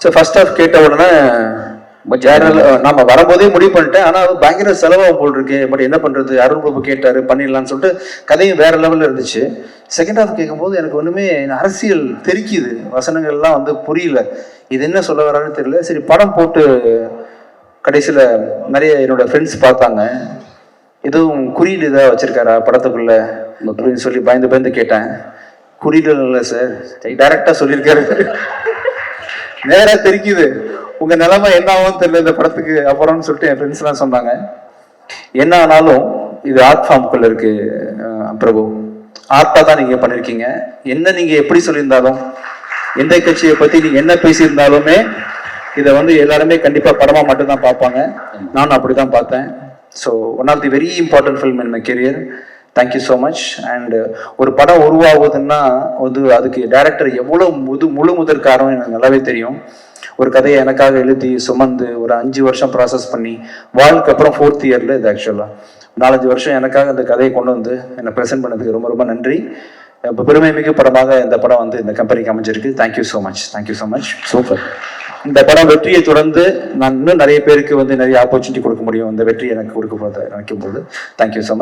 So first of கேட்ட உடனே general நம்ம வரும்போதே முடிவு பண்ணிட்டேன். ஆனால் பயங்கர செலவாகும் போல் இருக்கு பட் என்ன பண்ணுறது அருண் பிரபு கேட்டார் பண்ணிடலாம்னு சொல்லிட்டு கதையும் வேற லெவலில் இருந்துச்சு. செகண்ட் ஹாஃப் கேட்கும்போது எனக்கு ஒன்றுமே அரசியல் தெரிக்குது. வசனங்கள்லாம் வந்து புரியல. இது என்ன சொல்ல வரான்னு தெரியல. சரி படம் போட்டு கடைசியில் நிறைய என்னோட ஃப்ரெண்ட்ஸ் பார்த்தாங்க. எதுவும் குறியீடு ஏதாவது வச்சிருக்காரா படத்துக்குள்ள? அப்படின்னு சொல்லி பயந்து பயந்து கேட்டேன். குறியீடு இல்லை சார். டைரக்டாக சொல்லியிருக்காரு. நேரா தெரிக்குது. உங்க நிலைமை என்ன ஆகும் தெரியல இந்த படத்துக்கு அப்புறம்னு சொல்லிட்டு என் ஃப்ரெண்ட்ஸ் எல்லாம் சொன்னாங்க. என்ன ஆனாலும் இது ஆர்ட் ஃபார்முக்குள்ள இருக்கு பிரபு. ஆர்ட்டா தான் நீங்க பண்ணிருக்கீங்க. என்ன நீங்க எப்படி சொல்லியிருந்தாலும் எந்த கட்சியை பத்தி நீங்க என்ன பேசியிருந்தாலுமே இதை வந்து எல்லாருமே கண்டிப்பா படமா மட்டும்தான் பார்ப்பாங்க. நானும் அப்படிதான் பார்த்தேன். So one of the very important film in my career thank you so much and ஒரு படம் உருவாகுதுன்னா வந்து அதுக்கு டைரக்டர் எவ்வளோ முது முழு முதற் காரணம் எனக்கு நல்லாவே தெரியும். ஒரு கதையை எனக்காக எழுதி சுமந்து ஒரு அஞ்சு வருஷம் ப்ராசஸ் பண்ணி வாழ்க்கு அப்புறம் ஃபோர்த் இயரில் இது ஆக்சுவலாக நாலஞ்சு வருஷம் எனக்காக இந்த கதையை கொண்டு வந்து என்னை ப்ரெசென்ட் பண்ணதுக்கு ரொம்ப ரொம்ப நன்றி. இப்போ பெருமை மிகு படமாக இந்த படம் வந்து இந்த கம்பெனிக்கு அமைஞ்சிருக்கு. Thank you so much thank you so much super இந்த படம் வெற்றியை தொடர்ந்து நான் இன்னும் நிறைய பேருக்கு வந்து நிறைய ஆப்பர்ச்சுனிட்டி கொடுக்க முடியும். இந்த வெற்றி எனக்கு கொடுக்க போது நினைக்கும் போது தேங்க்யூ ஸோ மச்